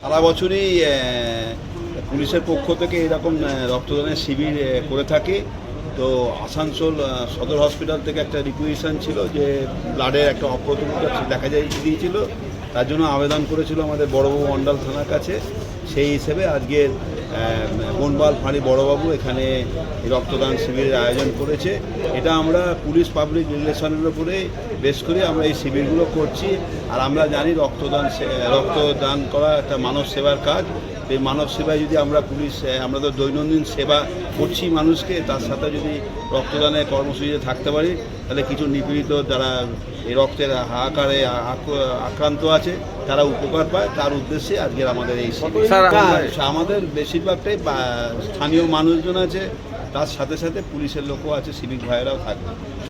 সারা বছরই পুলিশের পক্ষ থেকে এরকম রক্তদানের শিবির করে থাকে। তো আসানসোল সদর হসপিটাল থেকে একটা রিকুয়েশন ছিল যে ব্লাডের একটা অপ্রতুলতা দেখা যায়, দিয়েছিল। তার জন্য আবেদন করেছিল আমাদের বড়বাবু মণ্ডল থানার কাছে। সেই হিসেবে আজকে বনবাল ফাঁড়ি বড়বাবু এখানে রক্তদান শিবিরের আয়োজন করেছে। এটা আমরা পুলিশ পাবলিক রিলেশনের উপরে বেশ করে আমরা এই শিবিরগুলো করছি। আর আমরা জানি রক্তদান রক্তদান করা একটা মানব সেবার কাজ। এই মানব সেবায় যদি আমরা পুলিশ আমরা তো দৈনন্দিন সেবা করছি মানুষকে তার সাথে যদি রক্তদানের কর্মসূচিতে থাকতে পারি তাহলে কিছু নিপীড়িত যারা এই রক্তের হাহাকারে আক্রান্ত আছে তারা উপকার পায়। তার উদ্দেশ্যে আজকের আমাদের এই আমাদের বেশিরভাগটাই স্থানীয় মানুষজন আছে তার সাথে সাথে পুলিশের লোকও আছে সিভিক ভাইয়েরাও থাকবে।